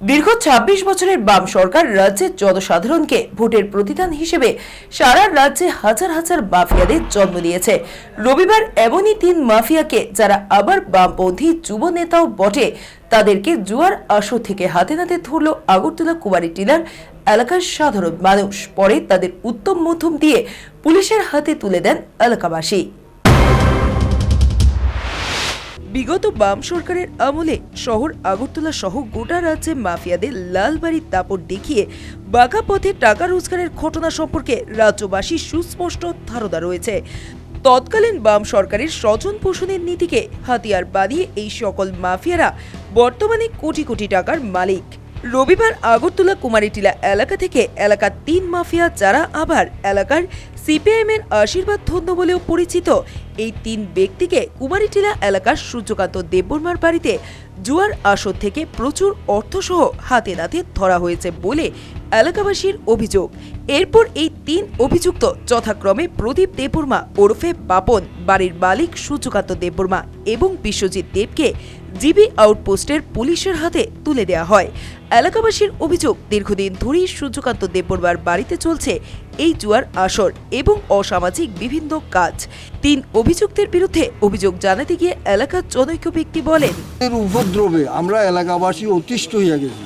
দীর্ঘ ২৬ বছরের বাম সরকার রাজ্যের জনসাধারণকে ভোটের প্রতিদান হিসেবে সারা রাজ্যে হাজার হাজার মাফিয়াদের জন্ম দিয়েছে। রবিবার এমনই তিন মাফিয়াকে যারা আবার বামপন্থী যুব নেতাও বটে, তাদেরকে জুয়ার আসর থেকে হাতে নাতে ধরল আগরতলা কুমারী টিলার এলাকার সাধারণ মানুষ। পরে তাদের উত্তম মধ্যম দিয়ে পুলিশের হাতে তুলে দেন এলাকাবাসী। বিগত বাম সরকারের আমলে শহর আগরতলা সহ গোটা রাজ্যে মাফিয়াদের লালবাড়ির দাপট দেখিয়ে বাঁকা পথে টাকা রোজগারের ঘটনা সম্পর্কে রাজ্যবাসীর সুস্পষ্ট ধারণা রয়েছে। তৎকালীন বাম সরকারের স্বজন পোষণের নীতিকে হাতিয়ার বাঁধিয়ে এই সকল মাফিয়ারা বর্তমানে কোটি কোটি টাকার মালিক। রবিবার আগরতলা কুমারীটিলা এলাকা থেকে এলাকার তিন মাফিয়া যারা আবার এলাকার সিপিআইএম এর আশীর্বাদ ধন্য বলেও পরিচিত, এই তিন ব্যক্তিকে কুমারীটিলা এলাকার সূর্যকান্ত দেববর্মার বাড়িতে জুয়ার আসর থেকে প্রচুর অর্থসহ হাতে নাতে ধরা হয়েছে বলে এলাকাবাসীর অভিযোগ। এরপর এই তিন অভিযুক্ত যথাক্রমে প্রদীপ দেববর্মা ওরফে বাপন, বাড়ির মালিক সূর্যকান্ত দেববর্মা এবং বিশ্বজিৎ দেবকে জিবি আউটপোস্টের পুলিশের হাতে তুলে দেওয়া হয়। এলাকাবাসীর অভিযোগ, দীর্ঘদিন ধরেই সূর্যকান্ত দেববর্মার বাড়িতে চলছে এই জুয়ার আসর এবং অসামাজিক বিভিন্ন কাজ। তিন অভিযুক্তের বিরুদ্ধে অভিযোগ জানাতে গিয়ে এলাকার জনৈক ব্যক্তি বলেন উপদ্রবে আমরা এলাকাবাসী অতিষ্ঠ হয়ে গেছি।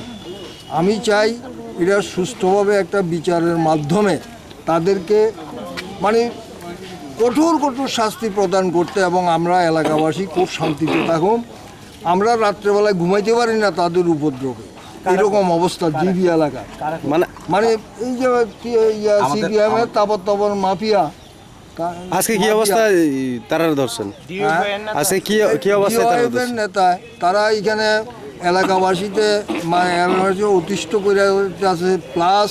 আমি চাই এরা সুস্থভাবে একটা বিচারের মাধ্যমে তাদেরকে মানে কঠোর কঠোর শাস্তি প্রদান করতে এবং আমরা এলাকাবাসী খুব শান্তিতে থাকুন। আমরা রাত্রেবেলায় ঘুমাইতে পারি না তাদের উপদ্রবে। এরকম অবস্থা জিবি এলাকা। মানে মানে এই যে সিপিএম এর তাপর তাপর মাফিয়া আজকে কি অবস্থা তারা ধরছেন? আজকে কি কি অবস্থায় তারা নেতা তারা এখানে এলাকাবাসীতে মানে এলাকাবাসী অতিষ্ঠ করে আছে প্লাস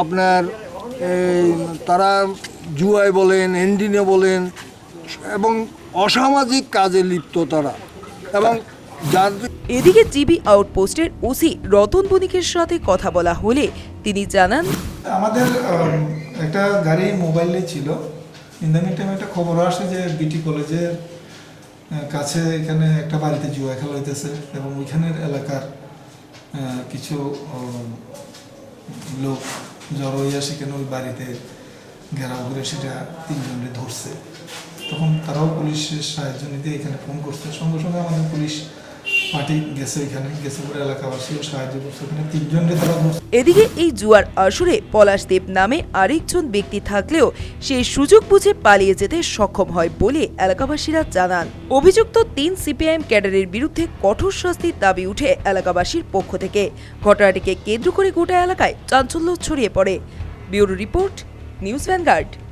আপনার এই তারা জুয়াই বলেন এন্ডিনে বলেন এবং অসামাজিক কাজে লিপ্ত তারা। এবং এদিকে জিবি আউটপোস্টের ওসি রতন বণিকের সাথে কথা বলা হলে তিনি জানান আমাদের একটা গাড়ি মোবাইলে ছিল। ইন্দানিং টাইমে একটা খবর আসে যে বিটি কলেজের কাছে এখানে একটা বাড়িতে জুয়া খেলা হইতেছে এবং ওইখানের এলাকার কিছু লোক জড়ো হইয়া সেখানে ওই বাড়িতে ঘেরাও করে সেটা তিনজনকে ধরছে। তখন তারাও পুলিশের সাহায্য নিতে এখানে ফোন করছে। সঙ্গে সঙ্গে আমাদের পুলিশ এদিকে এই জুয়ার আসরে পলাশদেব নামে আরেকজন ব্যক্তি থাকলেও সেই সুযোগ বুঝে পালিয়ে যেতে সক্ষম হয় বলে এলাকাবাসীরা জানান। অভিযুক্ত তিন সিপিআইএম ক্যাডারের বিরুদ্ধে কঠোর শাস্তির দাবি উঠে এলাকাবাসীর পক্ষ থেকে। ঘটনাটিকে কেন্দ্র করে গোটা এলাকায় চাঞ্চল্য ছড়িয়ে পড়ে। Bureau report, news vanguard.